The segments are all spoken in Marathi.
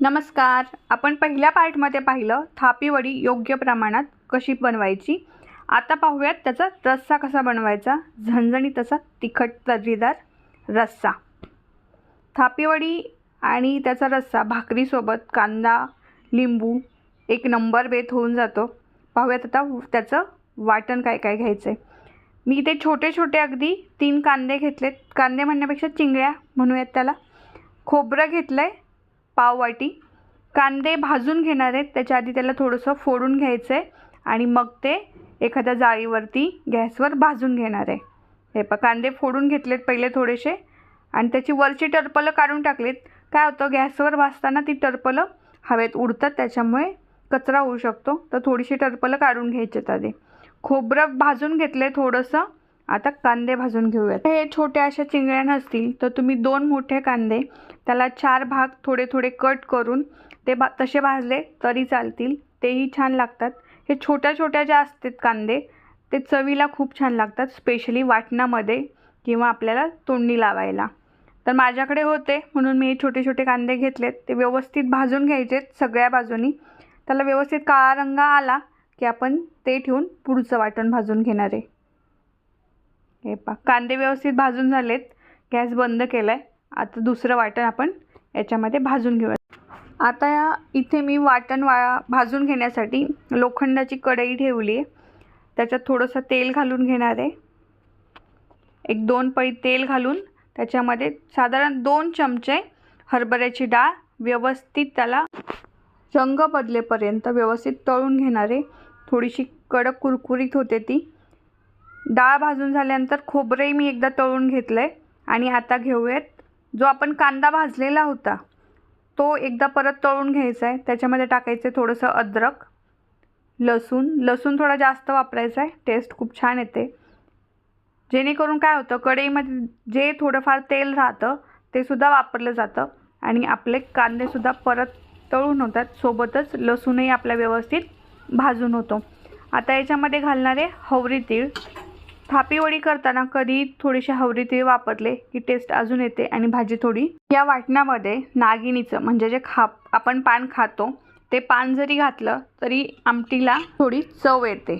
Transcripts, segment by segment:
नमस्कार. आपण पहिल्या पार्टमध्ये पाहिलं थापीवडी योग्य प्रमाणात कशी बनवायची. आता पाहूयात त्याचा रस्सा कसा बनवायचा. झणझणीत तसा तिखट तर्रीदार रस्सा. थापीवडी आणि त्याचा रस्सा भाकरीसोबत कांदा लिंबू एक नंबर बेत होऊन जातो. पाहूयात आता त्याचं वाटण काय काय घ्यायचं आहे मी ते छोटे छोटे अगदी तीन कांदे घेतलेत. कांदे म्हणण्यापेक्षा चिंगळ्या म्हणूयात त्याला. खोबरं घेतलं आहे पाववाटी. कांदे भाजून घेणार आहेत. त्याच्या आधी त्याला थोडंसं फोडून घ्यायचं आहे आणि मग ते एखाद्या जाळीवरती गॅसवर भाजून घेणार आहे. हे प कांदे फोडून घेतलेत पहिले थोडेसे. आणि त्याची वरची टरपलं काढून टाकलीत. काय होतं गॅसवर भाजताना ती टरपलं हवेत उडतात त्याच्यामुळे कचरा होऊ शकतो. तर थोडीशी टरपलं काढून घ्यायचे आधी. खोबरं भाजून घेतले थोडंसं. आता कांदे भाजून घेऊयात. हे छोट्या अशा चिंगळ्या नसतील तर तुम्ही दोन मोठे कांदे त्याला चार भाग थोडे थोडे कट करून ते बा तसे भाजले तरी चालतील. तेही छान लागतात. हे छोट्या छोट्या ज्या असतात कांदे ते चवीला खूप छान लागतात स्पेशली वाटणामध्ये किंवा आपल्याला तोंडी लावायला. तर माझ्याकडे होते म्हणून मी हे छोटे छोटे कांदे घेतलेत. ते व्यवस्थित भाजून घ्यायचेत सगळ्या बाजूनी. त्याला व्यवस्थित काळा रंग आला की आपण ते ठेवून पुढचं वाटण भाजून घेणार आहे. हे पा कांदे व्यवस्थित भाजून झालेत. गॅस बंद केला आहे आता दुसरं वाटण आपण याच्यामध्ये भाजून घेऊया. आता या इथे मी वाटण वा भाजून घेण्यासाठी लोखंडाची कढई ठेवली आहे. त्याच्यात थोडंसं तेल घालून घेणार आहे. एक दोन पळी तेल घालून त्याच्यामध्ये साधारण दोन चमचे हरभऱ्याची डाळ व्यवस्थित त्याला रंग बदलेपर्यंत व्यवस्थित तळून घेणार आहे. थोडीशी कडक कुरकुरीत होते ती. डाळ भाजून झाल्यानंतर खोबरंही मी एकदा तळून घेतलं आहे आणि आता घेऊयात जो आपण कांदा भाजलेला होता तो एकदा परत तळून घ्यायचा आहे. त्याच्यामध्ये टाकायचं आहे थोडंसं अद्रक लसूण. लसूण थोडा जास्त वापरायचा आहे. टेस्ट खूप छान येते. जेणेकरून काय होतं कढईमध्ये जे थोडंफार तेल राहतं ते सुद्धा वापरलं जातं. आणि आपले कांदेसुद्धा परत तळून होतात. सोबतच लसूणही आपला व्यवस्थित भाजून होतो. आता याच्यामध्ये घालणारे हवरी तीळ. थापीवडी करताना कधी थोडीशी हवरी तीळ वापरले की टेस्ट अजून येते आणि भाजी थोडी. या वाटणामध्ये नागिनीचं म्हणजे जे खा आपण पान खातो ते पान जरी घातलं तरी आमटीला थोडी चव येते.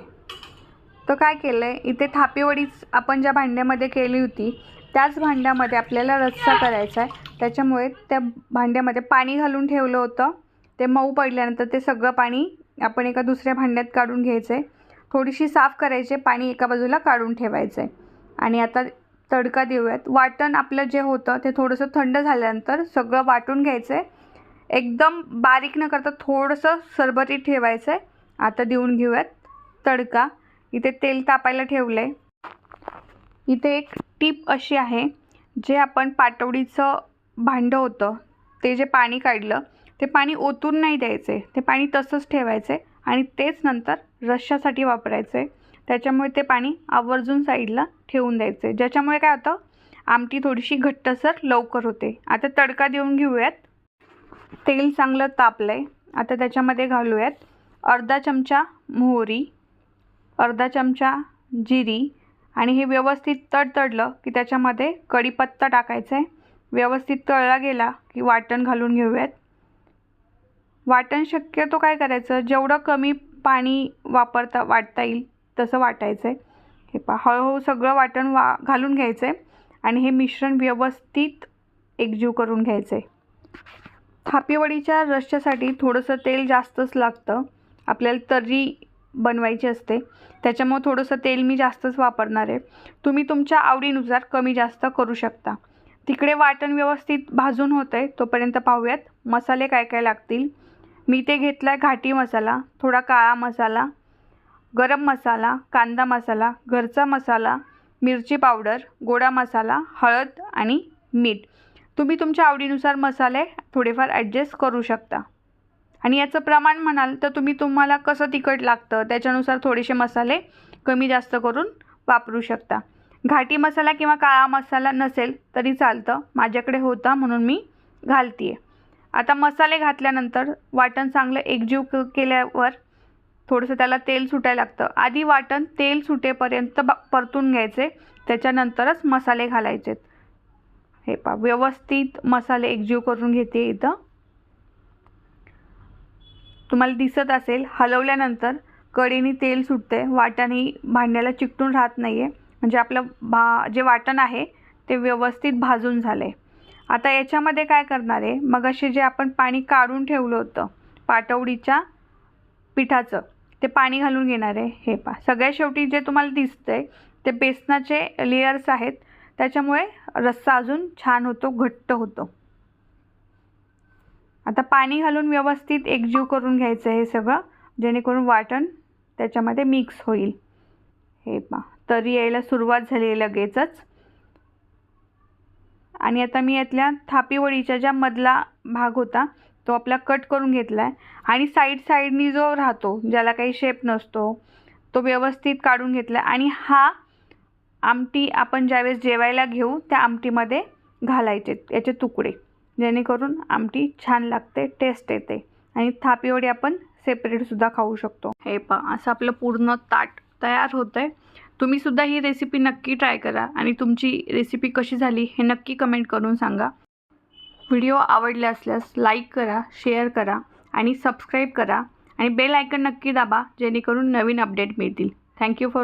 तर काय केलं आहे इथे थापीवडीच आपण ज्या भांड्यामध्ये केली होती त्याच भांड्यामध्ये आपल्याला रस्सा करायचा आहे. त्याच्यामुळे त्या भांड्यामध्ये पाणी घालून ठेवलं होतं. ते मऊ पडल्यानंतर ते सगळं पाणी आपण एका दुसऱ्या भांड्यात काढून घ्यायचं आहे थोडीशी साफ करायचे पाणी एका बाजूला काढून ठेवायचं आहे आणि आता तडका देऊयात. वाटण आपलं जे होतं ते थोडंसं थंड झाल्यानंतर सगळं वाटून घ्यायचं आहे एकदम बारीक न करता थोडंसं सरबतीत ठेवायचं आहे आता देऊन घेऊयात तडका. इथे तेल तापायला ठेवलं आहे इथे एक टीप अशी आहे जे आपण पाटवडीचं भांडं होतं ते जे पाणी काढलं ते पाणी ओतून नाही द्यायचे ते पाणी तसंच ठेवायचे आणि तेच नंतर रश्श्यासाठी आहे त्याच्यामुळे ते पाणी आवर्जून साईडला ठेवून द्यायचे. ज्याच्यामुळे काय होतं? आमटी थोडीशी घट्टसर लवकर होते. आता तडका देऊन घेऊयात. तेल चांगलं तापलं आहे आता त्याच्यामध्ये घालूयात अर्धा चमचा मोहरी अर्धा चमचा जिरी आणि हे व्यवस्थित तडतडलं की त्याच्यामध्ये कढीपत्ता टाकायचा आहे व्यवस्थित तळला गेला की वाटण घालून घेऊयात. वाटण शक्यतो काय करायचं? जेवढं कमी पाणी वापरता वाटता येईल तसं वाटायचं आहे हे पा हळूहळू सगळं वाटण वा घालून घ्यायचं आहे आणि हे मिश्रण व्यवस्थित एकजीव करून घ्यायचं आहे थापीवडीच्या रश्श्यासाठी थोडंसं तेल जास्तच लागतं. आपल्याला तर्री बनवायची असते. त्याच्यामुळे थोडंसं तेल मी जास्तच वापरणार आहे. तुम्ही तुमच्या आवडीनुसार कमी जास्त करू शकता. तिकडे वाटण व्यवस्थित भाजून होतं आहे तोपर्यंत पाहूयात मसाले काय काय लागतील. मी ते घेतला आहे घाटी मसाला थोडा काळा मसाला गरम मसाला कांदा मसाला घरचा मसाला मिरची पावडर गोडा मसाला हळद आणि मीठ. तुम्ही तुमच्या आवडीनुसार मसाले थोडेफार ॲडजस्ट करू शकता. आणि याचं प्रमाण म्हणाल तर तुम्ही तुम्हाला कसं तिखट लागतं त्याच्यानुसार थोडेसे मसाले कमी जास्त करून वापरू शकता. घाटी मसाला किंवा काळा मसाला नसेल तरी चालतं. माझ्याकडे होता म्हणून मी घालते आहे आता मसाले घातल्यानंतर वाटण चांगलं एकजीव क केल्यावर थोडंसं त्याला तेल सुटायला लागतं. आधी वाटण तेल सुटेपर्यंत ब परतून घ्यायचे. त्याच्यानंतरच मसाले घालायचेत हे पा व्यवस्थित मसाले एकजीव करून घेते इथं. तुम्हाला दिसत असेल हलवल्यानंतर कढीने तेल सुटते वाटणही भांड्याला चिकटून राहत नाही आहे म्हणजे आपलं भा जे वाटण आहे ते व्यवस्थित भाजून झालं आहे आता याच्यामध्ये काय करणार आहे? मग असे जे आपण पाणी काढून ठेवलं होतं पाटवडीच्या पिठाचं ते पाणी घालून घेणार आहे. हे पा सगळ्या शेवटी जे तुम्हाला दिसतंय ते बेसनाचे लेयर्स आहेत. त्याच्यामुळे रस्सा अजून छान होतो घट्ट होतो. आता पाणी घालून व्यवस्थित एकजीव करून घ्यायचं हे सगळं जेणेकरून वाटण त्याच्यामध्ये मिक्स होईल. हे पा तरी यायला सुरुवात झाली आहे लगेचच. आणि आता मी यातल्या थापीवडीच्या ज्या मधला भाग होता तो आपला कट करून घेतला आहे आणि साईड साईडनी जो राहतो ज्याला काही शेप नसतो तो व्यवस्थित काढून घेतला आणि हा आमटी आपण ज्यावेळेस जेवायला घेऊ त्या आमटीमध्ये घालायचे याचे तुकडे. जेणेकरून आमटी छान लागते टेस्ट येते. आणि थापीवडी आपण सेपरेटसुद्धा खाऊ शकतो. हे पा असं आपलं पूर्ण ताट तयार होतं आहे तुम्हीसुद्धा ही रेसिपी नक्की ट्राय करा आणि तुमची रेसिपी कशी झाली हे नक्की कमेंट करून सांगा. व्हिडिओ आवडले असल्यास लाईक करा शेअर करा आणि सबस्क्राईब करा आणि बेल आयकन नक्की दाबा जेणेकरून नवीन अपडेट मिळतील. Thank you for